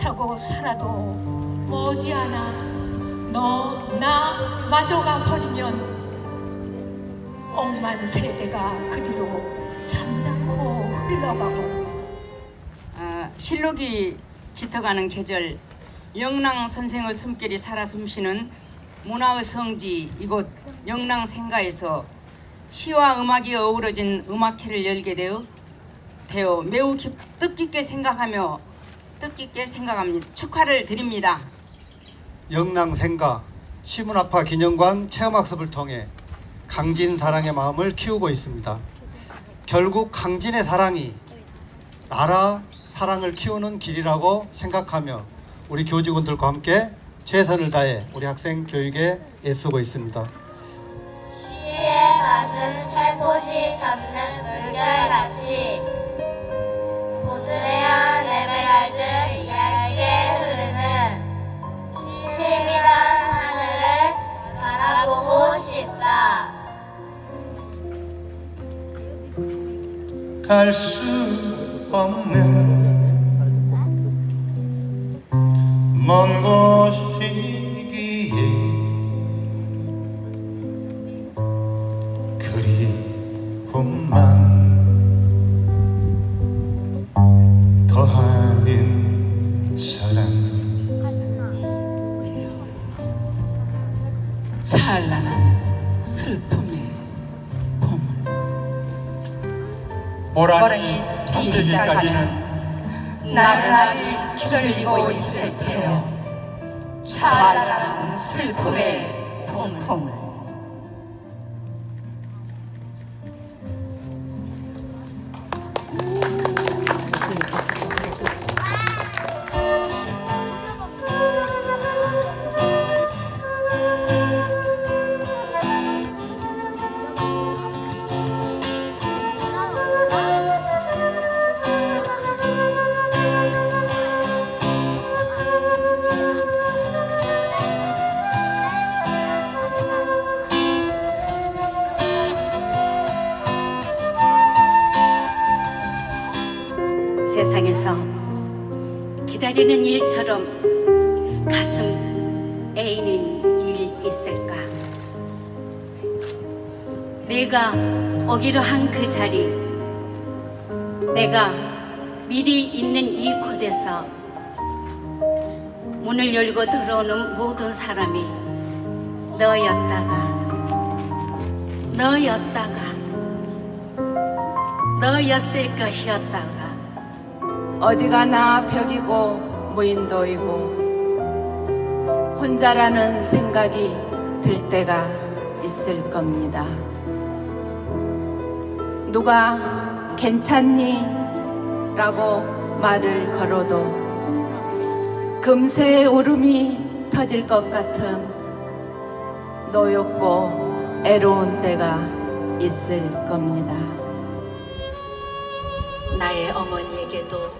안 차고 살아도 머지않아 너 나 마저가 버리면 억만 세대가 그 뒤로 잠자코 흘러가고. 아, 실록이 짙어가는 계절. 영랑 선생의 숨결이 살아 숨쉬는 문화의 성지 이곳 영랑 생가에서 시와 음악이 어우러진 음악회를 열게 되어 되어 매우 깊, 뜻깊게 생각하며 뜻깊게 생각합니다. 축하를 드립니다. 영랑 생가 시문화파 기념관 체험학습을 통해 강진 사랑의 마음을 키우고 있습니다. 결국 강진의 사랑이 나라 사랑을 키우는 길이라고 생각하며 우리 교직원들과 함께 최선을 다해 우리 학생 교육에 애쓰고 있습니다. 시의 맛은 살포시 잡는 갈수 없는 먼 곳이기에 그리움만 더하 호랑이 잠들기까지는 나는 아직 기다리고 있을 테요. 찬란한 슬픔의 봄을 세상에서 기다리는 일처럼 가슴 애인인 일 있을까? 내가 오기로 한 그 자리, 내가 미리 있는 이 곳에서 문을 열고 들어오는 모든 사람이 너였다가, 너였다가, 너였을 것이었다가, 어디가 나 벽이고 무인도이고 혼자라는 생각이 들 때가 있을 겁니다. 누가 괜찮니? 라고 말을 걸어도 금세 울음이 터질 것 같은 노엽고 애로운 때가 있을 겁니다. 나의 어머니에게도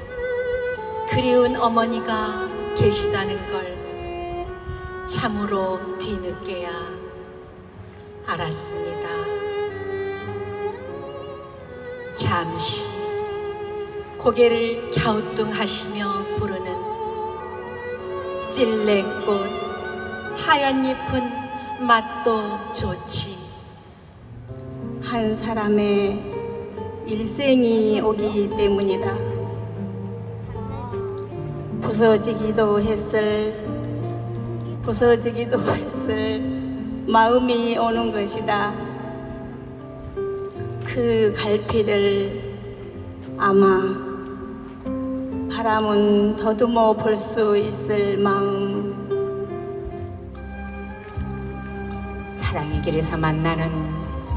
그리운 어머니가 계시다는 걸 참으로 뒤늦게야 알았습니다. 잠시 고개를 갸우뚱하시며 부르는 찔레꽃 하얀 잎은 맛도 좋지. 한 사람의 일생이 오기 때문이다. 부서지기도 했을, 부서지기도 했을 마음이 오는 것이다. 그 갈피를 아마 바람은 더듬어 볼 수 있을 마음. 사랑의 길에서 만나는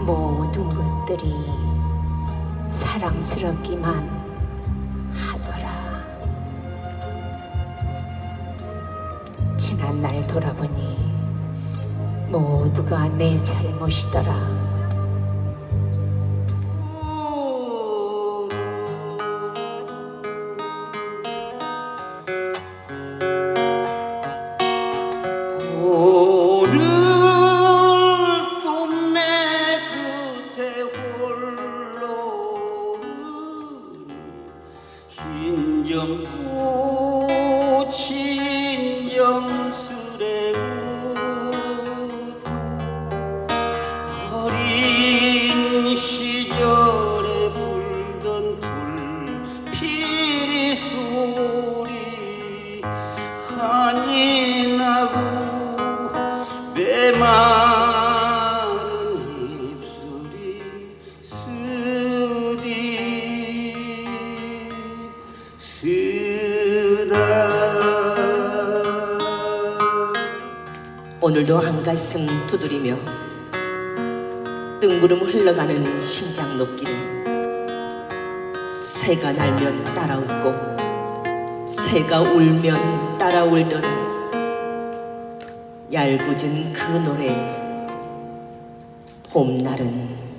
모든 것들이 사랑스럽기만 하더라. 지난 날 돌아보니 모두가 내 잘못이더라. 오늘도 한 가슴 두드리며 뜬구름 흘러가는 심장 높기를 새가 날면 따라 웃고 새가 울면 따라 울던 얄궂은 그 노래. 봄날은